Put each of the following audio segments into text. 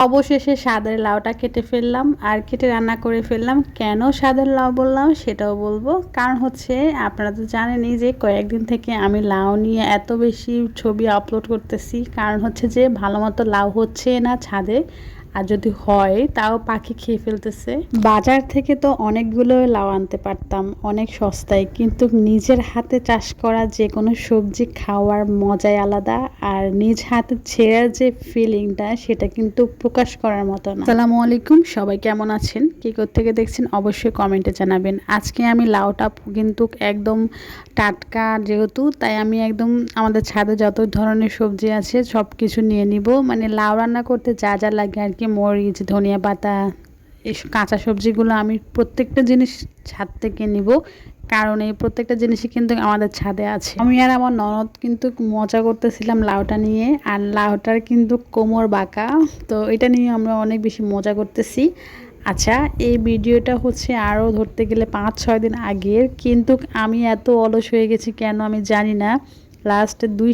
অবশেষে স্বাদের লাউটা কেটে ফেললাম আর কেটে রান্না করে ফেললাম। কেন স্বাদের লাউ বললাম সেটাও বলব। কারণ হচ্ছে আপনারা তো জানেনই যে কয়েকদিন থেকে আমি লাউ নিয়ে এত বেশি ছবি আপলোড করতেছি। কারণ হচ্ছে যে ভালো মতো লাউ হচ্ছে না ছাদে। আর যদি হয় তাও পাখি খেয়ে ফেলতেছে। বাজার থেকে তো অনেকগুলো লাউ আনতে পারতাম অনেক সস্তায়। কিন্তু নিজের হাতে চাষ করা যে কোনো সবজি খাওয়ার মজাই আলাদা। আর নিজ হাতে ছেঁড়ার যে ফিলিংটা সেটা কিন্তু প্রকাশ করার মতো না। আসসালামু আলাইকুম সবাই কেমন আছেন? কি থেকে দেখছেন অবশ্যই কমেন্টে জানাবেন। আজকে আমি লাউটা কিন্তু একদম টাটকা যেহেতু তাই আমি একদম আমাদের ছাদে যত ধরনের সবজি আছে সব কিছু নিয়ে নিব। মানে লাউ রান্না করতে যা যা লাগে আর কি মরিচ, ধনিয়া পাতা, এই কাঁচা সবজিগুলো আমি প্রত্যেকটা জিনিস ছাদ থেকে নিব। কারণ এই প্রত্যেকটা জিনিসই কিন্তু আমাদের ছাদে আছে। আমি আর আমার ননদ কিন্তু মজা করতেছিলাম লাউটা নিয়ে। আর লাউটার কিন্তু কোমর বাঁকা। তো এটা নিয়ে আমরা অনেক বেশি মজা করতেছি। আচ্ছা এই ভিডিওটা হচ্ছে আরও ধরতে গেলে পাঁচ, ছয় দিন আগের। কিন্তু আমি এত অলস হয়ে গেছি কেন আমি জানি না। লাস্ট দুই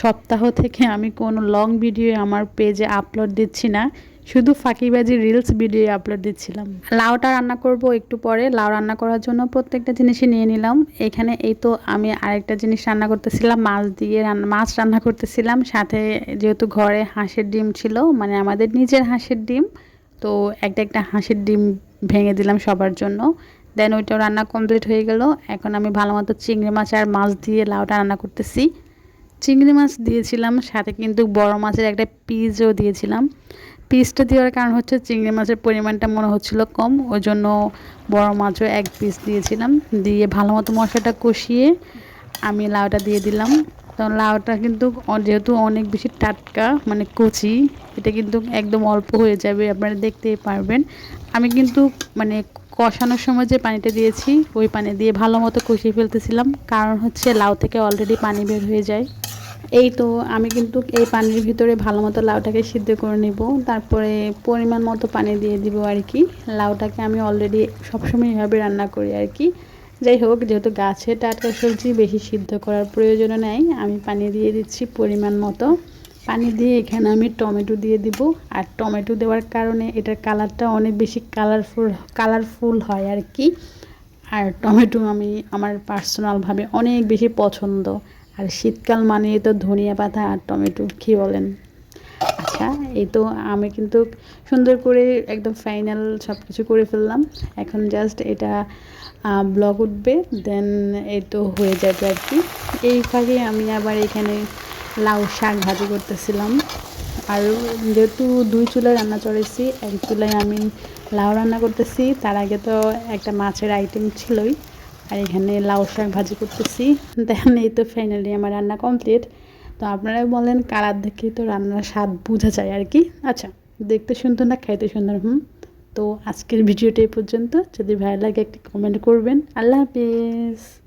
সপ্তাহ থেকে আমি কোনো লং ভিডিও আমার পেজে আপলোড দিচ্ছি না। শুধু ফাঁকিবাজি রিলস ভিডিও আপলোড দিচ্ছিলাম। লাউটা রান্না করব একটু পরে। লাউ রান্না করার জন্য প্রত্যেকটা জিনিসই নিয়ে নিলাম। এখানে এই তো আমি আরেকটা জিনিস রান্না করতেছিলাম, মাছ দিয়ে মাছ রান্না করতেছিলাম। সাথে যেহেতু ঘরে হাঁসের ডিম ছিল মানে আমাদের নিজের হাঁসের ডিম, তো একটা একটা হাঁসের ডিম ভেঙে দিলাম সবার জন্য। দেন ওইটাও রান্না কমপ্লিট হয়ে গেল। এখন আমি ভালো মতো চিংড়ি মাছ আর মাছ দিয়ে লাউটা রান্না করতেছি। চিংড়ি মাছ দিয়েছিলাম, সাথে কিন্তু বড় মাছের একটা পিসও দিয়েছিলাম। পিসটা দেওয়ার কারণ হচ্ছে চিংড়ি মাছের পরিমাণটা মনে হচ্ছিল কম ওই জন্য বড় মাছও এক পিস দিয়েছিলাম। দিয়ে ভালো মতো মশলাটা কষিয়ে আমি লাউটা দিয়ে দিলাম। তো লাউটা কিন্তু যেহেতু অনেক বেশি টাটকা মানে কচি, এটা কিন্তু একদম অল্প হয়ে যাবে, আপনারা দেখতেই পারবেন। আমি কিন্তু মানে কষানোর সময় যে পানিটা দিয়েছি, ওই পানি দিয়ে ভালো মতো কষিয়ে ফেলতেছিলাম। কারণ হচ্ছে লাউ থেকে অলরেডি পানি বের হয়ে যায়। এই তো আমি কিন্তু এই পানির ভিতরে ভালো মতো লাউটাকে সিদ্ধ করে নিব। তারপরে পরিমাণ মতো পানি দিয়ে দিব আর কি। লাউটাকে আমি অলরেডি সবসময় এভাবে রান্না করি আর কি। যাই হোক, যেহেতু গাছে টাটকা সবজি বেশি সিদ্ধ করার প্রয়োজন নেই, আমি পানি দিয়ে দিচ্ছি পরিমাণ মতো। পানি দিয়ে এখানে আমি টমেটো দিয়ে দিব। আর টমেটো দেওয়ার কারণে এটার কালারটা অনেক বেশি কালারফুল কালারফুল হয় আর কি। আর টমেটো আমি আমার পার্সোনালভাবে অনেক বেশি পছন্দ। আর শীতকাল মানে তো ধনিয়া পাতা আর টমেটো, কী বলেন? আচ্ছা এই তো আমি কিন্তু সুন্দর করে একদম ফাইনাল সব কিছু করে ফেললাম। এখন জাস্ট এটা ব্লগ উঠবে দেন এই তো হয়ে যাবে আর কি। এই ফাঁকে আমি আবার এখানে লাউ শাক ভাজি করতেছিলাম। আর যেহেতু দুই চুলায় রান্না চড়েছি, এক চুলায় আমি লাউ রান্না করতেছি, তার আগে তো একটা মাছের আইটেম ছিলই। আর এখানে লাউ শাক ভাজি করতেছি। দেখেন এই তো ফাইনালি আমার রান্না কমপ্লিট তো আপনারা বলেন কালার দেখে তো রান্নার স্বাদ বোঝা যায় আর কি। আচ্ছা দেখতে সুন্দর না খাইতে সুন্দর? হুম? তো আজকের ভিডিওটা এই পর্যন্ত। যদি ভালো লাগে একটি কমেন্ট করবেন। আল্লাহ হাফিজ।